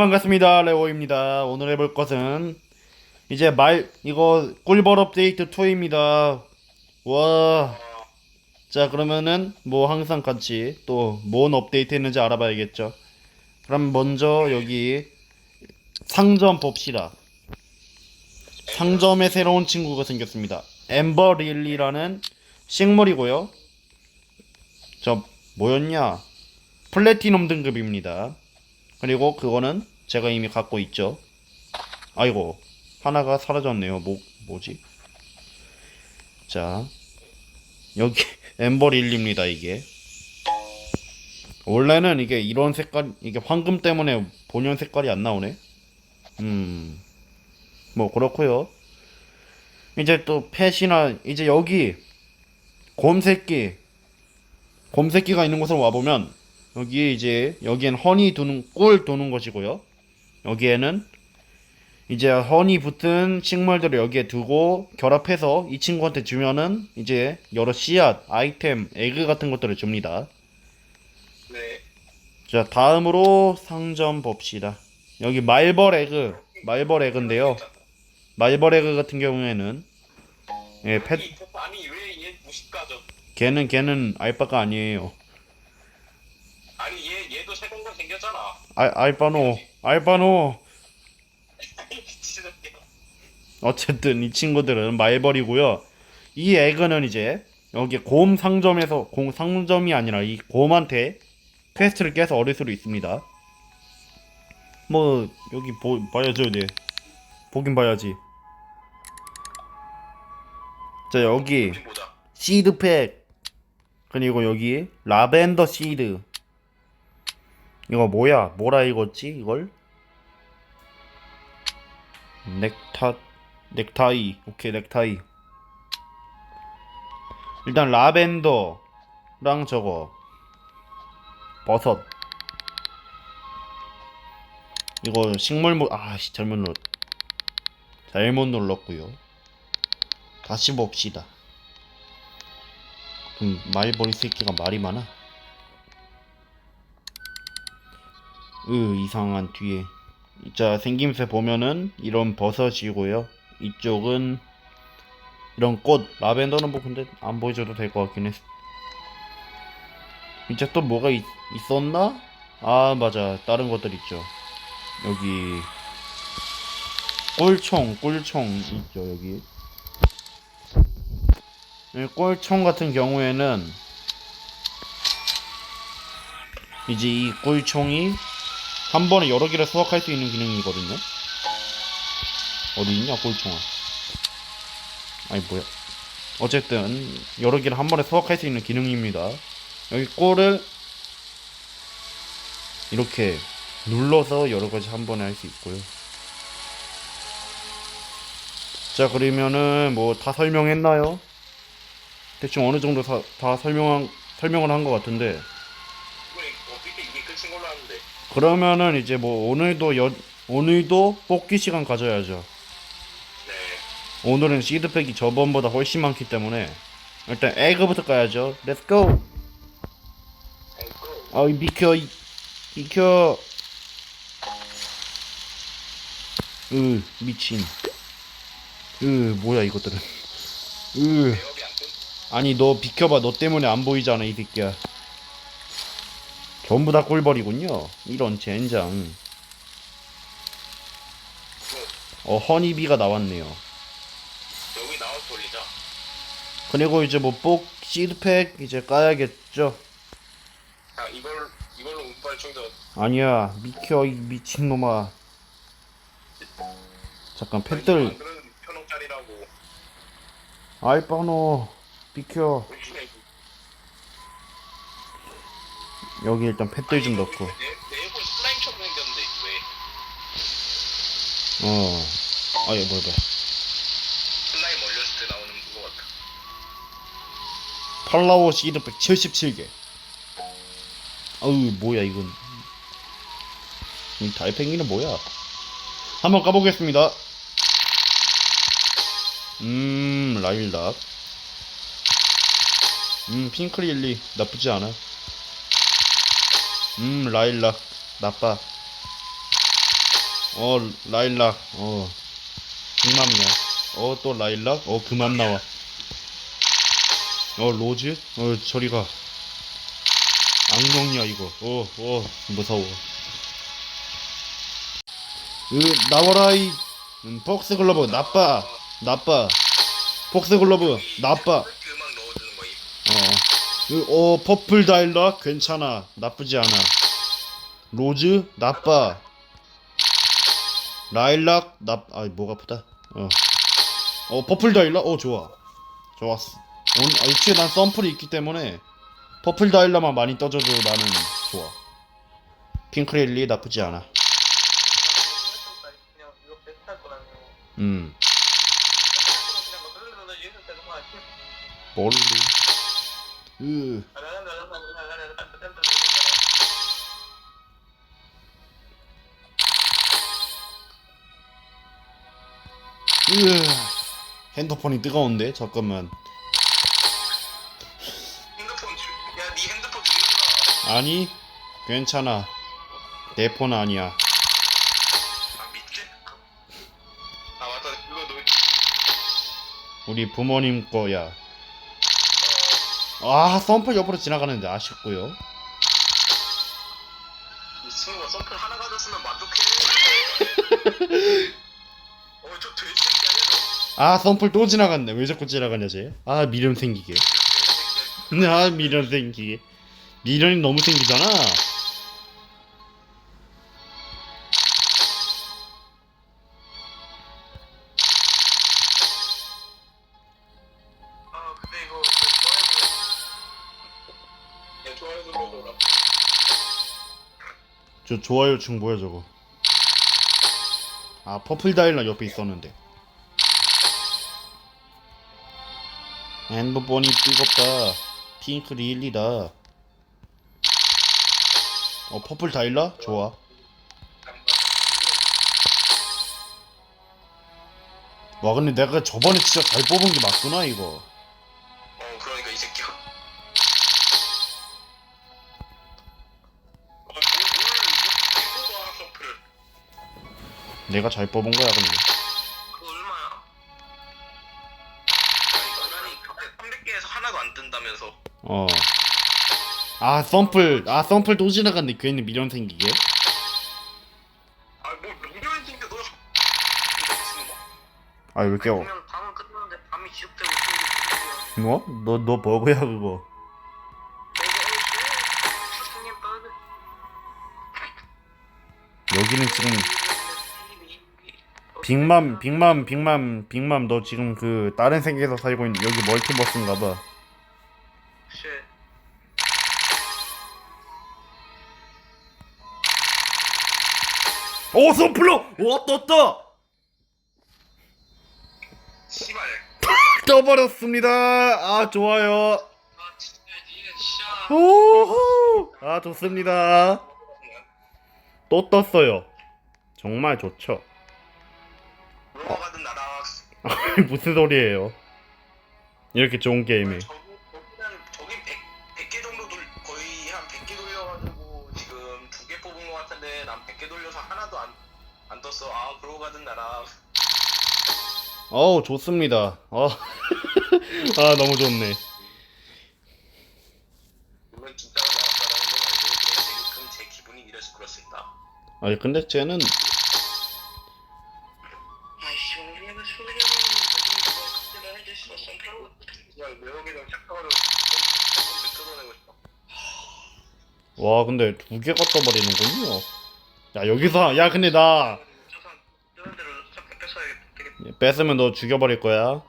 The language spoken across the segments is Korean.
반갑습니다 레오입니다. 오늘 해볼 것은 이제 말 이거 꿀벌 업데이트 2입니다. 와자 그러면은 뭐 항상 같이 또 뭔 업데이트 했는지 알아봐야겠죠? 그럼 먼저 여기 상점 봅시다. 상점에 새로운 친구가 생겼습니다. 엠버 릴리라는 식물이고요. 저 뭐였냐? 플래티넘 등급입니다. 그리고 그거는 제가 이미 갖고 있죠. 아이고 하나가 사라졌네요. 뭐 뭐지? 자 여기 엠버 릴리입니다. 이게 원래는 이게 이런 색깔 이게 황금 때문에 본연 색깔이 안 나오네. 음 뭐 그렇고요. 이제 또 펫이나 이제 여기 곰새끼 곰새끼가 있는 곳으로 와 보면 여기에 이제 여기엔 허니 두는 꿀 도는 것이고요. 여기에는 이제 허니 붙은 식물들을 여기에 두고 결합해서 이 친구한테 주면은 이제 여러 씨앗, 아이템, 에그 같은 것들을 줍니다. 네. 자, 다음으로 상점 봅시다. 여기 말벌 에그, 말벌 에그인데요. 말벌 에그 같은 경우에는 예, 펫? 걔는 걔는 알바가 아니에요. 아니 얘 얘도 새로운 거 생겼잖아. 알 알바노, 알바노. 어쨌든 이 친구들은 말벌이고요. 이 에그는 이제 여기 곰 상점에서 곰 상점이 아니라 이 곰한테 퀘스트를 깨서 얻을 수도 있습니다. 뭐 여기 보, 봐야죠, 네. 보긴 봐야지. 자 여기. 시드팩 그리고 여기 라벤더 시드 이거 뭐야? 뭐라 읽었지 이걸? 넥타 넥타이. 오케이 넥타이. 일단 라벤더랑 저거. 버섯. 이거 식물무 아씨 잘못 눌렀 잘못 눌렀고요. 다시 봅시다. 음, 말벌이 새끼가 말이 많아. 으, 이상한 뒤에. 자, 생김새 보면은 이런 버섯이고요. 이쪽은 이런 꽃, 라벤더는 뭐 근데 안 보여줘도 될 것 같긴 해. 이제 또 뭐가 있, 있었나? 아, 맞아. 다른 것들 있죠. 여기 꿀총, 꿀총 있죠, 여기. 이 꿀총 같은 경우에는 이제 이 꿀총이 한 번에 여러 개를 수확할 수 있는 기능이거든요. 어디 있냐 꿀총아? 아니 뭐야? 어쨌든 여러 개를 한 번에 수확할 수 있는 기능입니다. 여기 꿀을 이렇게 눌러서 여러 가지 한 번에 할 수 있고요. 자 그러면은 뭐 다 설명했나요? 대충 어느 정도 다, 다 설명한 설명을 한 것 같은데 끝인 걸로 아는데. 그러면은 이제 뭐 오늘도 여, 오늘도 뽑기 시간 가져야죠. 네. 오늘은 시드팩이 저번보다 훨씬 많기 때문에 일단 에그부터 까야죠. 고. 아이고. 아이 비켜 이- 비켜. 으 미친. 으 뭐야 이것들은. 으. 아니 너 비켜봐 너 때문에 안 보이잖아 이 새끼야. 전부 다 꿀벌이군요. 이런 젠장. 어 허니비가 나왔네요. 여기 나와 돌리자. 그리고 이제 뭐뽁 시드팩 이제 까야겠죠. 아 이걸 이걸로 운빨 충전. 아니야 비켜 이 미친놈아. 잠깐 펫들 편옥짜리라고. 알바노 비켜 여기 일단 펫들 좀 넣고. 내 내부 슬라임 처럼 생겼는데 왜? 어. 아야 뭐야 뭐야. 슬라임 올렸을 때 나오는 그거 같아. 팔라워 시드팩 77개. 아우 뭐야 이건. 이 달팽이는 뭐야? 한번 까보겠습니다. 음 라일락. 음 핑크릴리. 나쁘지 않아 음 라일락 나빠. 어 라일락 어 중맘이야 어 또 라일락 어 그만 나와. 어 로즈? 어 저리가. 악령이야 이거. 어어 무서워. 으 나와라 이. 음, 폭스 글러브. 나빠. 나빠. 폭스 글러브. 나빠 어, 으, 어 퍼플 다일락 괜찮아. 나쁘지 않아. 로즈 나빠. 라일락 나아 뭐가 아프다. 어, 어 퍼플 다일락? 어 좋아. 좋았어. 오늘 아, 역시 난 썬플이 있기 때문에 퍼플 다일락만 많이 떠줘도 나는 좋아. 핑크렐리 나쁘지 않아. 음. 아니야? 멀리 그 으, 핸드폰이 뜨거운데 잠깐만. 핸드폰 야, 네 핸드폰 죽는다. 아니, 괜찮아. 내 폰 아니야. 아 믿지? 아 맞다, 이거 너. 우리 부모님 거야. 아 썬플 옆으로 지나가는데 아쉽고요 이 친구가 선플 하나 가졌으면 만족해. 어, 저 돼지새끼 아니야, 너? 아 썬플 또 지나갔네 왜 자꾸 지나가냐 쟤아 미련 생기게 돼지새끼. 아 미련 생기게 미련이 너무 생기잖아 아, 저 좋아요 층 뭐야 저거? 아 퍼플 다일라 옆에 있었는데. 핸드폰이 뜨겁다. 핑크 릴리다. 어 퍼플 다일라? 좋아. 와 근데 내가 저번에 진짜 잘 뽑은 게 맞구나 이거 내가 잘 뽑은 거야 근데 그거 얼마야? 아니, 아니, 300개에서 하나도 안 뜬다면서. 어. 아 썬플 아 썬플 또 지나갔네 괜히 미련 생기게 아, 뭐, 미련이 생겨, 너. 이거 무슨 거? 아 왜 깨워 그러면 밤은 끝났는데 밤이 지속되고 있는 게 뭐? 너너 버그야 그거 어제 선생님 빠르 여기는 지금 빅맘 빅맘 빅맘 빅맘 너 지금 그 다른 세계에서 살고 있는 여기 멀티버스인가 봐. 쉣. 오 떴다! 씨발. 떠버렸습니다. 아 좋아요. 아 진짜 니네 진짜 오호 아 좋습니다. 또 떴어요. 정말 좋죠 무슨 소리예요 이렇게 좋은 게임에 저기, 저기는, 저긴 100, 100 개 정도 돌, 거의 한 100개 돌려가지고 지금 두 개 뽑은 것 같은데 난 100개 돌려서 하나도 안, 안 떴어. 아, 그러고 가든 나랑. 어우 좋습니다 어. 아 너무 좋네 물론 진짜로 나왔다라는 건 알고 그냥 지금 제 기분이 이래서 그렇습니다. 아니 근데 쟤는 와 근데 두 개가 떠버리는군요. 야 여기서 야 근데 나 예, 뺏으면 너 죽여버릴 거야.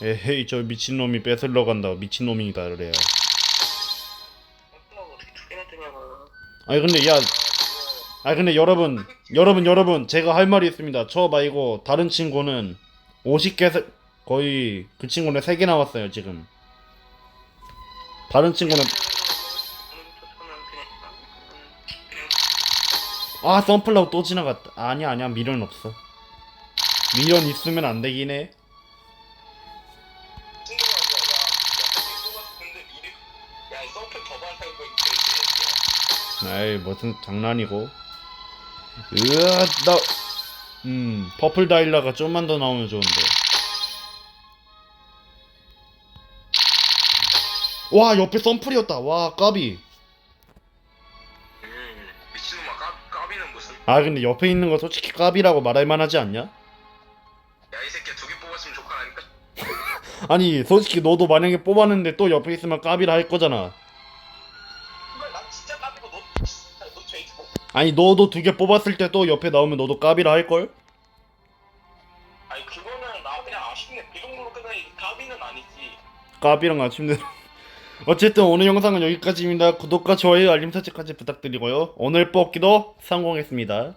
에헤이 저 미친놈이 뺏으러 간다. 미친놈이다 그래요. 아니 근데 야 아. 아니 근데 여러분 여러분 여러분 제가 할 말이 있습니다 저 말고 다른 친구는 50개 거의 그 친구는 3개 나왔어요 지금 다른 친구는 아 썬플라우 또 지나갔다 아니야 아니야 미련 없어 미련 있으면 안 되긴 해. 아이 무슨 장난이고. 으아 나. 음 퍼플 다일라가 좀만 더 나오면 좋은데. 와 옆에 썬풀이었다. 와 까비. 음, 미친놈아, 까, 까비는 무슨. 아 근데 옆에 있는 거 솔직히 까비라고 말할 만하지 않냐? 야, 이 새끼 두 개 뽑았으면 좋겠다니까. 아니 솔직히 너도 만약에 뽑았는데 또 옆에 있으면 까비라 할 거잖아. 아니 너도 두 개 뽑았을 때 또 옆에 나오면 너도 까비라 할 걸? 아니, 그거는 나 그냥 아쉽네. 그 정도로 끝나니 까비는 아니지. 까비랑 아침대. 어쨌든 오늘 영상은 여기까지입니다. 구독과 좋아요, 알림 설정까지 부탁드리고요. 오늘 뽑기도 성공했습니다.